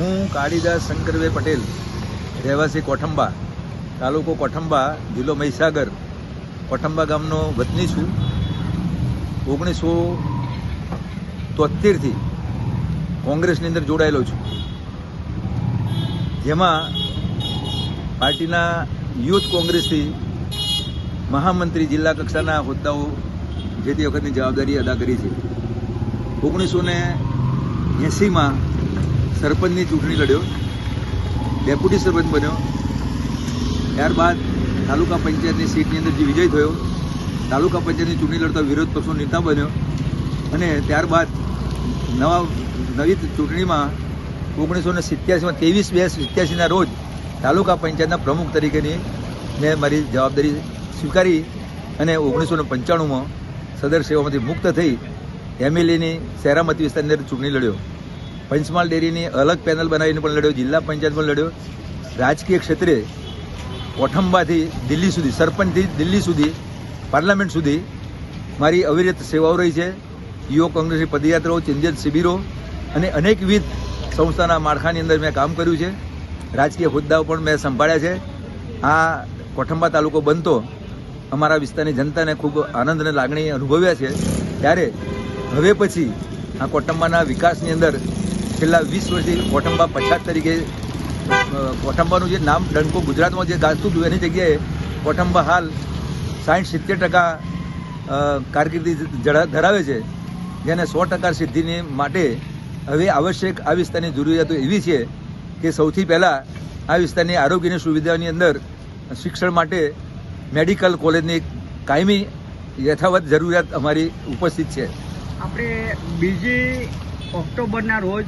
હું કાળીદાસ શંકરભાઈ પટેલ, રહેવાસી કોઠંબા, તાલુકો કોઠંબા, જિલ્લો મહીસાગર, કોઠંબા ગામનો વતની છું. ઓગણીસો તોતેરથી કોંગ્રેસની અંદર જોડાયેલો છું. જેમાં પાર્ટીના યુથ કોંગ્રેસથી મહામંત્રી જિલ્લા કક્ષાના હોદ્દાઓ જે તે વખતની જવાબદારી અદા કરી છે. ઓગણીસો ને એંસીમાં સરપંચની ચૂંટણી લડ્યો, ડેપ્યુટી સરપંચ બન્યો. ત્યારબાદ તાલુકા પંચાયતની સીટની અંદર જે વિજય થયો, તાલુકા પંચાયતની ચૂંટણી લડતા વિરોધ પક્ષનો નેતા બન્યો. અને ત્યારબાદ નવા નવી ચૂંટણીમાં ઓગણીસો ને સિત્યાસીમાં ત્રેવીસ બે સિત્યાસીના રોજ તાલુકા પંચાયતના પ્રમુખ તરીકેની મેં મારી જવાબદારી સ્વીકારી અને ઓગણીસો ને પંચાણુંમાં સદર સેવામાંથી મુક્ત થઈ એમએલએની શહેરામતી વિસ્તારની ચૂંટણી લડ્યો. પંચમહાલ ડેરીની અલગ પેનલ બનાવીને પણ લડ્યો, જિલ્લા પંચાયત પણ લડ્યો. રાજકીય ક્ષેત્રે કોઠંબાથી દિલ્હી સુધી, સરપંચથી દિલ્હી સુધી, પાર્લામેન્ટ સુધી મારી અવિરત સેવાઓ રહી છે. યુવક કોંગ્રેસની પદયાત્રાઓ ચિંતિત શિબિરો અને અનેકવિધ સંસ્થાના માળખાની અંદર મેં કામ કર્યું છે. રાજકીય હોદ્દાઓ પણ મેં સંભાળ્યા છે. આ કોઠંબા તાલુકો બનતો અમારા વિસ્તારની જનતાને ખૂબ આનંદ અને લાગણી અનુભવ્યા છે. ત્યારે હવે પછી આ કોટંબાના વિકાસની અંદર છેલ્લા વીસ વર્ષથી કોટંબા પછાત તરીકે કોઠંબાનું જે નામ ડંકો ગુજરાતમાં જે ગાજતું હતું, એની જગ્યાએ કોટંબા હાલ સાઠ સિત્તેર ટકા કારકિર્દી ધરાવે છે. જેને સો ટકા સિદ્ધિની માટે હવે આવશ્યક આ વિસ્તારની જરૂરિયાતો એવી છે કે સૌથી પહેલાં આ વિસ્તારની આરોગ્યની સુવિધાની અંદર શિક્ષણ માટે મેડિકલ કોલેજની કાયમી યથાવત જરૂરિયાત અમારી ઉપસ્થિત છે. આપણે બીજી ઓક્ટોબરના રોજ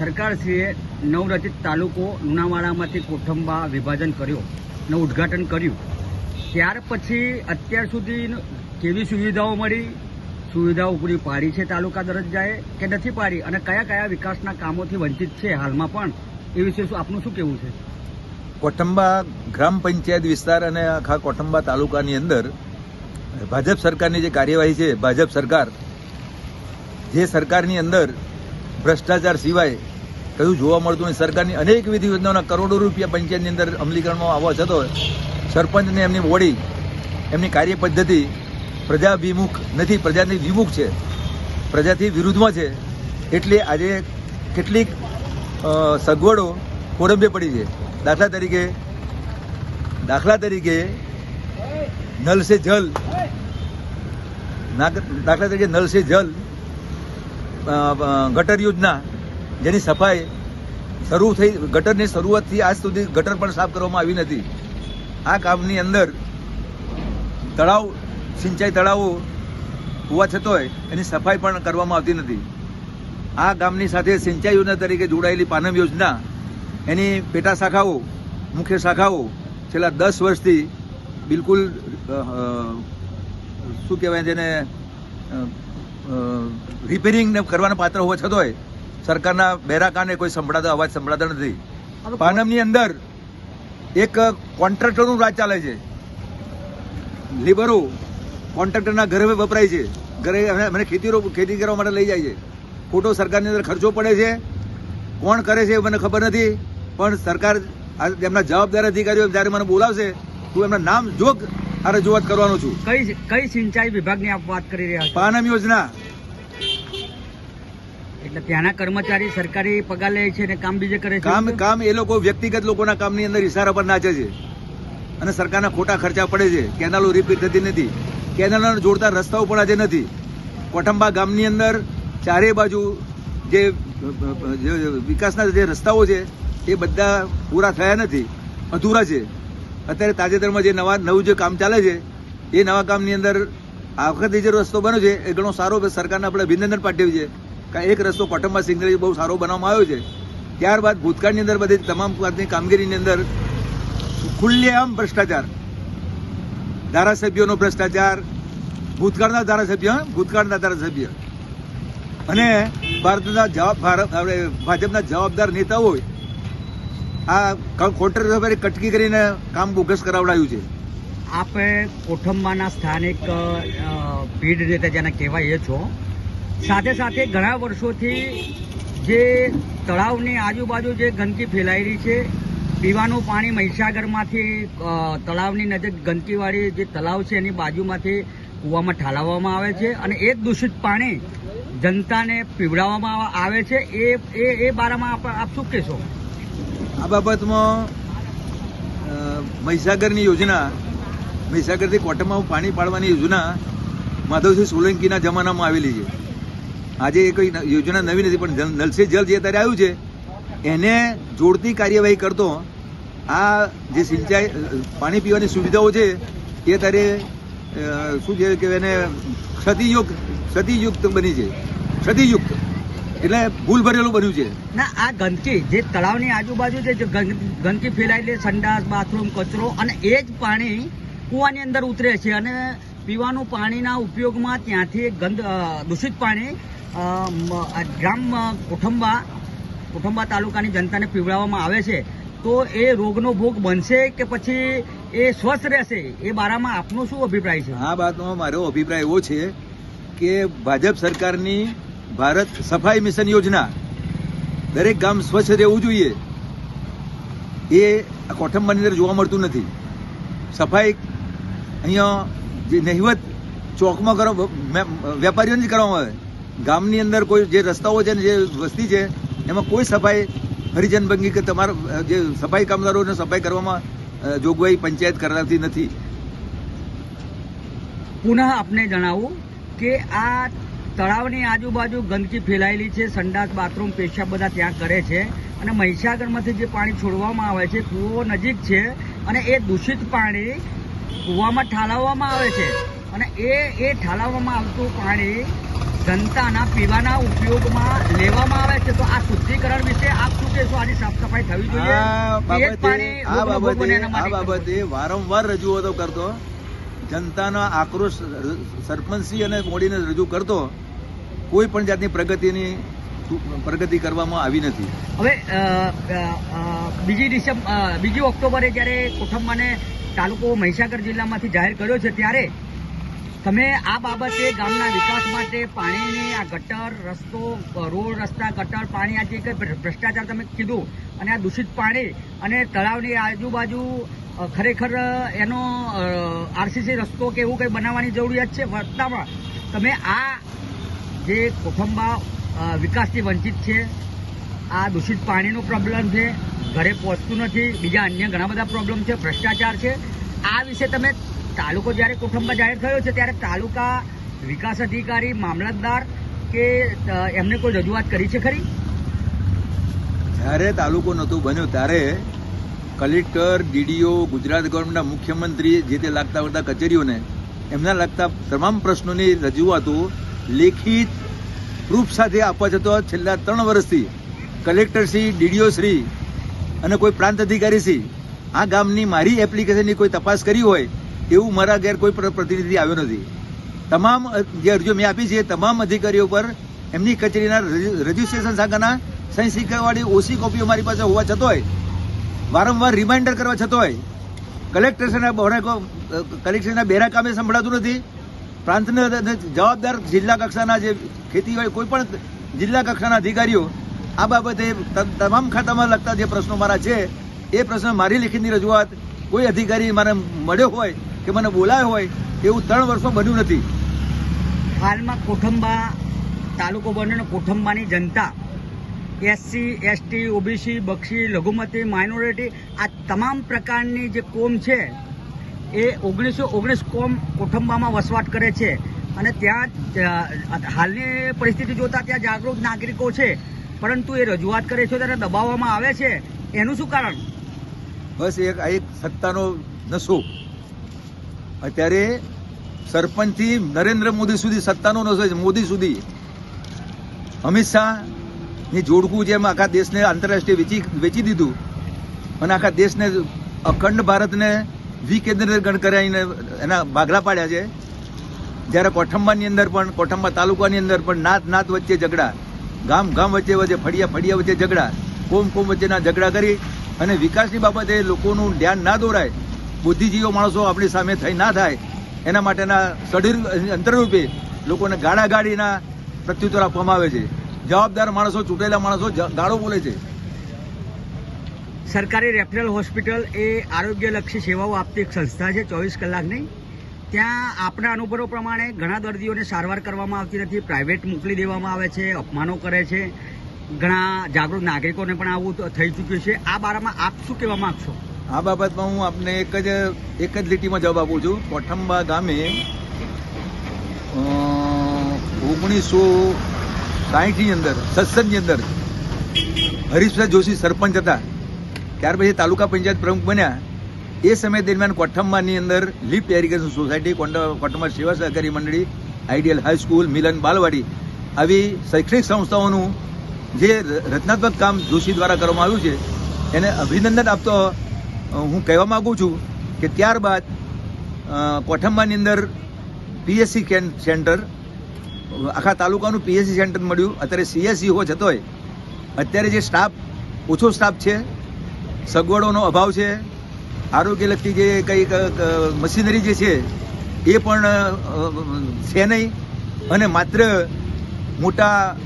સરકારશ્રીએ નવરચિત તાલુકો લુણાવાડામાંથી કોઠંબા વિભાજન કર્યો અને ઉદ્ઘાટન કર્યું. ત્યાર પછી અત્યાર સુધી કેવી સુવિધાઓ મળી? સુવિધાઓ પૂરી પાડી છે તાલુકા દરજ્જાએ કે નથી પાડી? અને કયા કયા વિકાસના કામોથી વંચિત છે હાલમાં પણ? એ વિશે આપનું શું કહેવું છે? કોઠંબા ગ્રામ પંચાયત વિસ્તાર અને આખા કોઠંબા તાલુકાની અંદર ભાજપ સરકારની જે કાર્યવાહી છે, ભાજપ સરકાર, જે સરકારની અંદર ભ્રષ્ટાચાર સિવાય કયું જોવા મળતું નહીં સરકારની અનેકવિધ યોજનાઓના કરોડો રૂપિયા પંચાયતની અંદર અમલીકરણમાં આવવા છતો સરપંચને એમની બોડી, એમની કાર્ય પદ્ધતિ પ્રજાભિમુખ નથી પ્રજાથી વિમુખ છે. પ્રજાથી વિરુદ્ધમાં છે. એટલે આજે કેટલીક સગવડો કોડંબે પડી છે. દાખલા તરીકે દાખલા તરીકે નલ સે જલ દાખલા તરીકે નલ સે જલ ગટર યોજના જેની સફાઈ શરૂ થઈ, ગટરની શરૂઆતથી આજ સુધી ગટર પણ સાફ કરવામાં આવી નથી. આ કામની અંદર તળાવ, સિંચાઈ તળાવો હોવા છતાંય એની સફાઈ પણ કરવામાં આવતી નથી. આ ગામની સાથે સિંચાઈ યોજના તરીકે જોડાયેલી પાનમ યોજના, એની પેટા શાખાઓ, મુખ્ય શાખાઓ છેલ્લા દસ વર્ષથી બિલકુલ શું કહેવાય જેને રિપેરિંગ કરવાના પાત્ર હોવા છતાંય સરકારના બેરા કાને કોઈ સંભળાતો અવાજ સંભળાતો નથી. પાનમની અંદર એક કોન્ટ્રાક્ટરનું રાજ ચાલે છે. લેબરો કોન્ટ્રાક્ટરના ઘરે વપરાય છે. ઘરે મને ખેતી ખેતી કરવા માટે લઈ જાય છે. ખોટો સરકારની અંદર ખર્ચો પડે છે. કોણ કરે છે એ મને ખબર નથી. પણ સરકાર એમના જવાબદાર અધિકારીઓ જ્યારે મને બોલાવશે હું એમના નામ જોગ આ રજૂઆત કરવાનો છું. કઈ કઈ સિંચાઈ વિભાગની આપ વાત કરી રહ્યા છો? પાનમ યોજના. એટલે ત્યાંના કર્મચારી સરકારી પગાર લે છે અને કામ બીજે કરે છે? કામ કામ એ લોકો વ્યક્તિગત લોકોના કામની અંદર ઇશારા પર નાચે છે. અને સરકારના ખોટા ખર્ચા પડે છે. કેનાલો રિપેર થતી નથી. કેનાલોને જોડતા રસ્તાઓ પણ આજે નથી. કોઠંબા ગામની અંદર ચારે બાજુ જે વિકાસના જે રસ્તાઓ છે, એ બધા પૂરા થયા નથી. અધૂરા છે. અત્યારે તાજેતરમાં જે નવા નવું જે કામ ચાલે છે, એ નવા કામની અંદર આ વખતે જે રસ્તો બન્યો છે, એ ઘણો સારો સરકારને આપણે અભિનંદન પાઠવ્યું કે એક રસ્તો કોટંબા સિંગરેજ બહુ સારો બનાવવામાં આવ્યો છે. ત્યારબાદ ભૂતકાળની અંદર બધી તમામ વાતની કામગીરીની અંદર ખુલ્લેઆમ ભ્રષ્ટાચાર. ધારાસભ્યોનો ભ્રષ્ટાચાર. ભૂતકાળના ધારાસભ્ય ભૂતકાળના ધારાસભ્ય. અને ભારતના જવાબ ભાજપના જવાબદાર નેતાઓ આ કોન્ટ્રાક્ટર કટકી કરીને કામ બોગસ કરાવડાયું છે. આપે કોઠંબાના સ્થાનિક ભીડ રીતે જેને કહેવાય એ છો સાથે સાથે ઘણા વર્ષોથી જે તળાવની આજુબાજુ જે ગંદકી ફેલાયેલી છે, પીવાનું પાણી મહીસાગરમાંથી તળાવની નજીક ગંદકીવાળી જે તળાવ છે એની બાજુમાંથી કૂવામાં ઠાલવવામાં આવે છે અને એ દૂષિત પાણી જનતાને પીવડાવવામાં આવે છે. એ એ એ બારામાં આપ શું કહેશો? આ બાબતમાં મહીસાગરની યોજના, મહીસાગરથી કોટમાં પાણી પાડવાની યોજના માધવસિંહ સોલંકીના જમાનામાં આવેલી છે. આજે એ કોઈ યોજના નવી નથી, પણ નલ સે જલ જે અત્યારે આવ્યું છે, એને જોડતી કાર્યવાહી કરતો આ જે સિંચાઈ, પાણી પીવાની સુવિધાઓ છે, એ અત્યારે શું છે કે એને ક્ષતિયુક્ત ક્ષતિયુક્ત બની છે. ક્ષતિયુક્ત. એટલે ભૂલ ભરેલું બન્યું છે. ના, આ ગંદકી, જે તળાવની આજુબાજુ જે જે ગંદકી ગંદકી ફેલાયેલી સંડાસ, બાથરૂમ, કચરો અને એ જ પાણી કૂવાની અંદર ઉતરે છે અને પીવાનું પાણીના ઉપયોગમાં ત્યાંથી ગંદ દૂષિત પાણી ગ્રામ કોઠંબા કોઠંબા તાલુકાની જનતાને પીવડાવવામાં આવે છે. તો એ રોગનો ભોગ બનશે કે પછી એ સ્વસ્થ રહેશે? એ બારામાં આપનો શું અભિપ્રાય છે? આ બાતમાં મારો અભિપ્રાય એવો છે કે ભાજપ સરકારની ભારત સફાઈ મિશન યોજના દરેક ગામ સ્વચ્છ રહેવું જોઈએ. એ કોઠંબાની અંદર જોવા મળતું નથી. સફાઈ અહીંયા નહિવત ચોકમાં કરો વેપારીઓને જ કરવામાં આવે. ગામની અંદર કોઈ જે રસ્તાઓ છે ને જે વસ્તી છે, એમાં કોઈ સફાઈ હરિજન બંગી કે તમારા જે સફાઈ કામદારોને સફાઈ કરવામાં જોગવાઈ પંચાયત કરાવતી નથી. પુનઃ આપને જણાવું કે આ તળાવની આજુબાજુ ગંદકી ફેલાયેલી છે, સંડાસ, બાથરૂમ, પેશાબ બધા ત્યાં કરે છે અને મહીસાગરમાંથી જે પાણી છોડવામાં આવે છે, કૂવો નજીક છે અને એ દૂષિત પાણી કૂવામાં ઠાલવવામાં આવે છે. અને એ એ ઠાલવવામાં આવતું પાણી જનતાના પીવાના ઉપયોગમાં લેવામાં આવે છે. તો આ શુદ્ધિકરણ વિશે આપ શું કહેશો? આની સાફ સફાઈ થવી જોઈએ? આ બાબતે આ વારંવાર રજૂઆતો કરતો. જનતાનો આક્રોશ સરપંચશ્રી અને મોડીને રજૂ કરતો. કોઈ પણ જાતની પ્રગતિની પ્રગતિ કરવામાં આવી નથી. હવે બીજી ડિસેમ્બર બીજી ઓક્ટોબરે જ્યારે કોઠંબાને તાલુકો મહીસાગર જિલ્લામાંથી જાહેર કર્યો છે ત્યારે તમે આ બાબતે ગામના વિકાસ માટે પાણીની આ ગટર, રસ્તો, રોડ, રસ્તા, ગટર, પાણી આ જે ભ્રષ્ટાચાર તમે કીધું અને આ દૂષિત પાણી અને તળાવની આજુબાજુ ખરેખર એનો આરસીસી રસ્તો કે એવું કંઈ બનાવવાની જરૂરિયાત છે? વર્તામાં તમે આ જે કોથંબા વિકાસથી વંચિત છે આ દૂષિત પાણીનો પ્રોબ્લેમ છે, ઘરે પહોંચતું નથી, બીજા અન્ય ઘણા બધા પ્રોબ્લેમ છે, ભ્રષ્ટાચાર છે. આ વિશે તમે તાલુકો જ્યારે કોઠંબા જાહેર થયો છે, ત્યારે તાલુકા વિકાસ અધિકારી, મામલતદાર કે એમને કોઈ રજૂઆત કરી છે ખરી? જ્યારે તાલુકો નહોતું બન્યો, ત્યારે કલેક્ટર, ડીડીઓ, ગુજરાત ગવર્મેન્ટના મુખ્યમંત્રી જે તે લાગતા વળતા કચેરીઓને, એમના લાગતા તમામ પ્રશ્નોની રજૂઆતો લેખિત પ્રૂફ સાથે આપવા જતો છેલ્લા ત્રણ વર્ષથી કલેક્ટરશ્રી ડીડીઓ શ્રી અને કોઈ પ્રાંત અધિકારી શ્રી, આ ગામની મારી એપ્લિકેશનની કોઈ તપાસ કરી હોય, એવું મારા ઘેર કોઈ પ્ર- પ્રતિનિધિ આવ્યો નથી. તમામ જે અરજીઓ મેં આપી છે તમામ અધિકારીઓ પર એમની કચેરીના રજીસ્ટ્રેશન શાખાના સહી સિક્કાવાળી ઓછી કોપીઓ મારી પાસે હોવા છતોય વારંવાર રિમાઇન્ડર કરવા છતોય કલેક્ટરશ્રીના બહોળા કલેક્ટરના બેરા કામે સંભળાતું નથી. પ્રાંતના જવાબદાર જિલ્લા કક્ષાના જે ખેતીવાડી કોઈ પણ જિલ્લા કક્ષાના અધિકારીઓ આ બાબતે તમામ ખાતામાં લગતા જે પ્રશ્નો મારા છે, એ પ્રશ્ન મારી લેખિતની રજૂઆત, કોઈ અધિકારી મને મળ્યો હોય કે મને બોલાયો હોય, એવું ત્રણ વર્ષમાં બન્યું નથી. હાલમાં કોઠંબા તાલુકો બન્યો કોઠંબાની જનતા, એસસી, એસટી, ઓબીસી, બક્ષી, લઘુમતી, માઇનોરિટી, આ તમામ પ્રકારની જે કોમ છે, એ ઓગણીસો ઓગણીસ કોમ કોઠંબામાં વસવાટ કરે છે. અને ત્યાં હાલની પરિસ્થિતિ જોતા ત્યાં જાગૃત નાગરિકો છે. પરંતુ એ રજૂઆત કરે છે ત્યારે દબાવવામાં આવે છે. એનું શું કારણ? બસ એક, આ એક સત્તાનો નશો. અત્યારે સરપંચથી નરેન્દ્ર મોદી સુધી સત્તાનો નશો છે, મોદી સુધી. અમિત શાહની જોડકું જેમ આખા દેશને આંતરરાષ્ટ્રીય વેચી વેચી દીધું અને આખા દેશને અખંડ ભારતને વિકેન્દ્રીકરણ કરાવીને એના ભાગલા પાડ્યા છે. જ્યારે કોઠંબાની અંદર પણ, કોઠંબા તાલુકાની અંદર પણ નાત નાત વચ્ચે ઝઘડા. ગામ ગામ વચ્ચે વચ્ચે ફળિયા ફળિયા વચ્ચે ઝઘડા, કોમ કોમ વચ્ચેના ઝઘડા કરી અને વિકાસની બાબતે લોકોનું ધ્યાન ના દોરાય બુદ્ધિજીવીઓ માણસો આપણી સામે થઈ ના થાય, એના માટેના સઢીર અંતરરૂપે લોકોને ગાળા ગાડીના પ્રત્યુત્તર આપવામાં આવે છે. જવાબદાર માણસો, ચૂંટેલા માણસો ગાળો બોલે છે. સરકારી રેફરલ હોસ્પિટલ એ આરોગ્યલક્ષી સેવાઓ આપતી એક સંસ્થા છે, ચોવીસ કલાકની. ત્યાં આપણા અનુભવો પ્રમાણે ઘણા દર્દીઓને સારવાર કરવામાં આવતી નથી પ્રાઇવેટ મોકલી દેવામાં આવે છે, અપમાનો કરે છે. ઘણા જાગૃત નાગરિકોને પણ આવું થઈ ચૂક્યું છે. આ બારામાં આપ શું કહેવા માંગશો? આ બાબતમાં હું આપને એક જ એક જ લીટીમાં જવાબ આપું છું. કોઠંબા ગામે ઓગણીસો સાહીઠની અંદર, સત્સંગની અંદર હરીશભાઈ જોશી સરપંચ હતા. ત્યાર પછી તાલુકા પંચાયત પ્રમુખ બન્યા. એ સમય દરમિયાન કોઠંબાની અંદર લિફ્ટ એરિગેશન સોસાયટી કોઠંબા સેવા સહકારી મંડળી આઈડિયલ હાઈસ્કૂલ મિલન બાલવાડી આવી શૈક્ષણિક સંસ્થાઓનું જે રચનાત્મક કામ જોશી દ્વારા કરવામાં આવ્યું છે, એને અભિનંદન આપતો હું કહેવા માગું છું કે ત્યારબાદ કોઠંબાની અંદર પીએસસી સેન્ટર, આખા તાલુકાનું પીએસસી સેન્ટર મળ્યું. અત્યારે સીએસસી હો છતોય અત્યારે જે સ્ટાફ, ઓછો સ્ટાફ છે, સગવડોનો અભાવ છે આરોગ્યલક્ષી જે કંઈક મશીનરી જે છે, એ પણ છે નહીં. અને માત્ર મોટા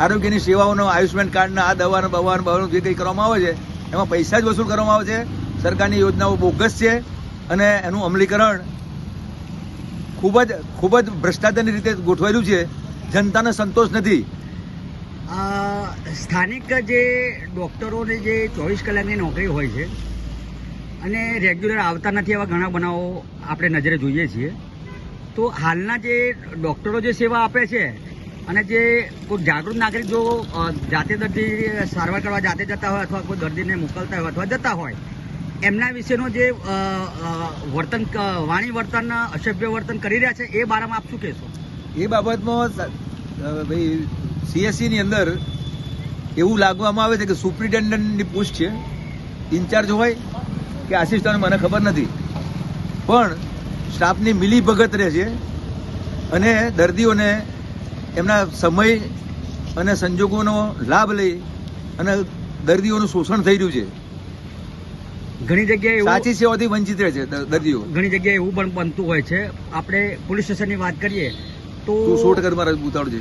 આરોગ્યની સેવાઓનો, આયુષ્યમાન કાર્ડના, આ દવાના બવાના બવાનું જે કંઈ કરવામાં આવે છે, એમાં પૈસા જ વસૂલ કરવામાં આવે છે. સરકારની યોજનાઓ બોગસ છે અને એનું અમલીકરણ ખૂબ જ ખૂબ જ ભ્રષ્ટાચારની રીતે ગોઠવાયેલું છે. જનતાને સંતોષ નથી. સ્થાનિક જે ડૉક્ટરોની જે ચોવીસ કલાકની નોકરી હોય છે અને રેગ્યુલર આવતા નથી એવા ઘણા બનાવો આપણે નજરે જોઈએ છીએ. તો હાલના જે ડૉક્ટરો જે સેવા આપે છે અને જે કોઈ જાગૃત નાગરિક જો જાતે દર્દી સારવાર કરવા જાતે જતા હોય અથવા કોઈ દર્દીને મોકલતા હોય અથવા જતા હોય, એમના વિશેનો જે વર્તન વાણી વર્તન, અસભ્ય વર્તન કરી રહ્યા છે, એ બારામાં આપ શું કહેશો? એ બાબતમાં ભાઈ સીએસસીની અંદર એવું લાગવામાં આવે છે કે સુપ્રિન્ટેન્ડન્ટની પોસ્ટ છે. ઇન્ચાર્જ હોય કે આસિસ્ટન્ટ મને ખબર નથી. પણ સ્ટાફની મિલી ભગત રહે છે અને દર્દીઓને એમના સમય અને સંજોગોનો લાભ લઈ અને દર્દીઓનું શોષણ થઈ રહ્યું છે. ઘણી જગ્યાએ સાચી સેવાથી વંચિત રહે છે દર્દીઓ. ઘણી જગ્યાએ એવું પણ બનતું હોય છે. આપણે પોલીસ સ્ટેશનની વાત કરીએ તો શોર્ટ ટકા મારા ઉતાવળ છે